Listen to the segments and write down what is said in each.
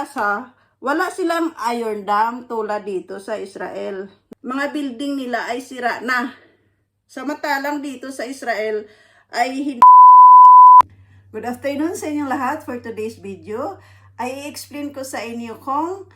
Gaza, wala silang iron dam tulad dito sa Israel. Mga building nila ay sira na. Samantalang dito sa Israel ay hindi Good afternoon sa inyong lahat for today's video. Ay explain ko sa inyo kung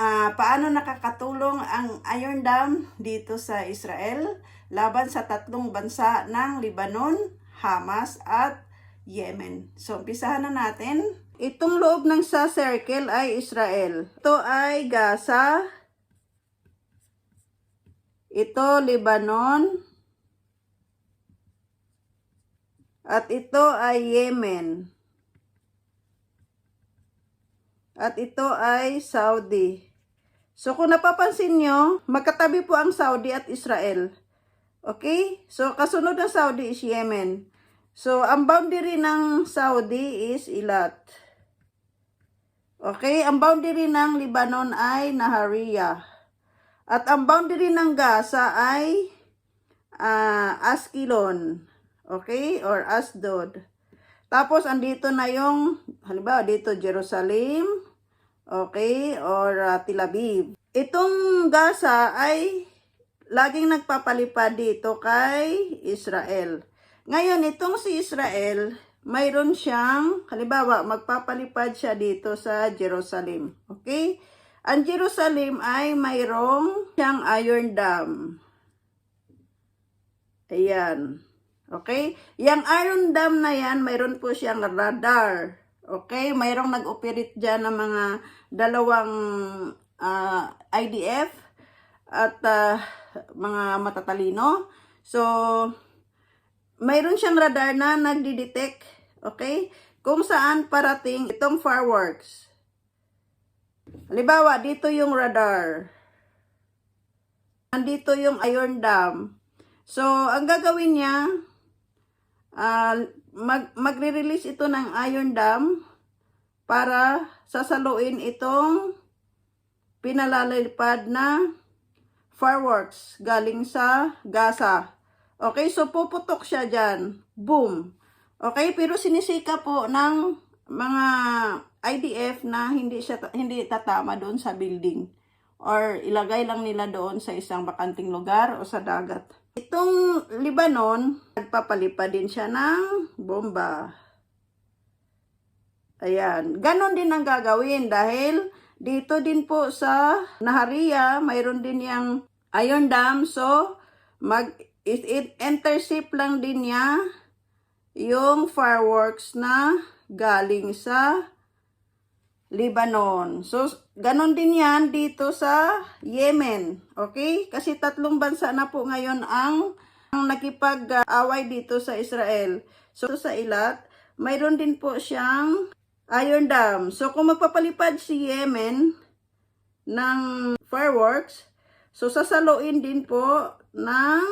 ah, paano nakakatulong ang Iron Dam dito sa Israel laban sa tatlong bansa ng Lebanon, Hamas at Yemen. So, umpisahan na natin. Itong loob ng sa circle ay Israel. Ito ay Gaza. Ito, Lebanon. At ito ay Yemen. At ito ay Saudi. So kung napapansin nyo, magkatabi po ang Saudi at Israel. Okay? So kasunod ng Saudi is Yemen. So ang boundary ng Saudi is Ilat. Okay? Ang boundary ng Lebanon ay Nahariya. At ang boundary ng Gaza ay ah, Askelon. Okay? Or Asdod. Tapos, andito na yung, halimbawa, dito, Jerusalem. Okay? Or ah, Tel Aviv. Itong Gaza ay laging nagpapalipad dito kay Israel. Ngayon, itong si Israel, mayroon siyang, halimbawa, magpapalipad siya dito sa Jerusalem. Okay? Ang Jerusalem ay mayroong siyang iron dam. Ayan. Okay? Yang Iron Dam na yan, mayroon po siyang radar. Okay? Mayroong nag-operate dyan ng mga dalawang ah, IDF at ah, mga matatalino. So, mayroon siyang radar na nagdi-detect, okay? Kung saan parating itong fireworks. Halimbawa, dito yung radar. Nandito yung Iron Dam. So, ang gagawin niya, ah, mag, magre-release ito ng Iron Dam para sasaluin itong pinalalipad na fireworks galing sa Gaza. Okay, so puputok siya dyan. Boom. Okay, pero sinisika po ng mga IDF na hindi siya hindi tatama doon sa building or ilagay lang nila doon sa isang bakanting lugar o sa dagat. Itong Lebanon, nagpapalipad din siya ng bomba. Ayan. Ganon din ang gagawin dahil dito din po sa Naharia, mayroon din yung Iron Dam. So, mag it, it intercept lang din niya yung fireworks na galing sa Lebanon. So, ganon din yan dito sa Yemen. Okay? Kasi tatlong bansa na po ngayon ang, ang nakipag-away dito sa Israel. So, sa Ilat, mayroon din po siyang Iron Dam. So, kung magpapalipad si Yemen ng fireworks, so sasaluin din po ng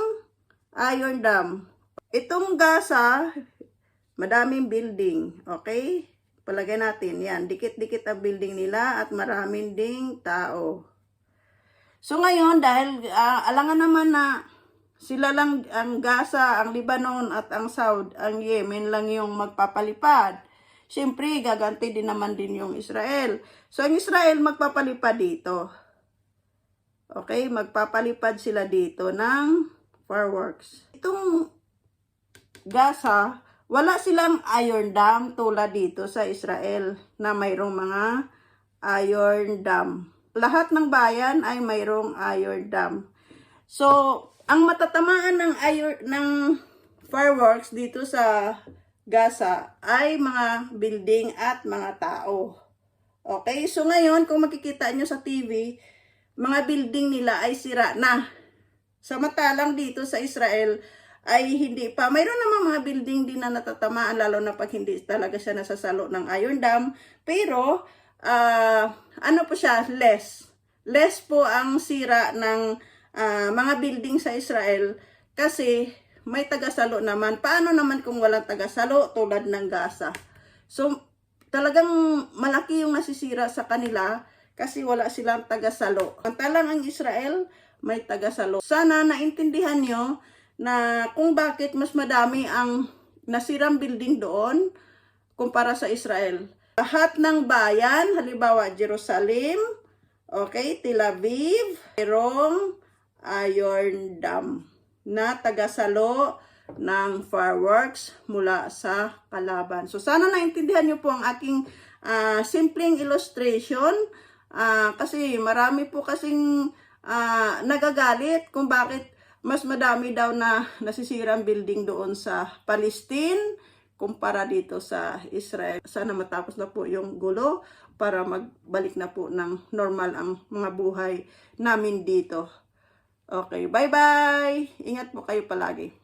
Iron Dam. Itong Gaza, madaming building. Okay? Palagay natin, yan, dikit-dikit ang building nila at maraming ding tao. So ngayon, dahil ah, alangan naman na sila lang ang Gaza, ang Lebanon at ang Saud, ang Yemen lang yung magpapalipad. Siyempre, gaganti din naman din yung Israel. So ang Israel magpapalipad dito. Okay, magpapalipad sila dito ng fireworks. Itong Gaza, wala silang iron dam tulad dito sa Israel na mayroong mga iron dam. Lahat ng bayan ay mayroong iron dam. So, ang matatamaan ng iron ng fireworks dito sa Gaza ay mga building at mga tao. Okay? So ngayon, kung makikita nyo sa TV, mga building nila ay sira na. Samantalang dito sa Israel, ay hindi pa. Mayroon naman mga building din na natatamaan lalo na pag hindi talaga siya nasasalo ng Iron Dam. Pero, ah, ano po siya, less. Less po ang sira ng ah, mga building sa Israel kasi may tagasalo naman. Paano naman kung walang tagasalo tulad ng Gaza? So, talagang malaki yung nasisira sa kanila kasi wala silang tagasalo. Pantalang ang Israel, may tagasalo. Sana naintindihan nyo na kung bakit mas madami ang nasirang building doon kumpara sa Israel. lahat ng bayan, halimbawa Jerusalem, okay, Tel Aviv, mayroong Iron Dam na tagasalo ng fireworks mula sa kalaban. So sana naintindihan niyo po ang aking ah, simpleng illustration Ah, kasi marami po kasing ah, nagagalit kung bakit mas madami daw na nasisirang building doon sa Palestine kumpara dito sa Israel. Sana matapos na po yung gulo para magbalik na po ng normal ang mga buhay namin dito. Okay, bye-bye! Ingat po kayo palagi.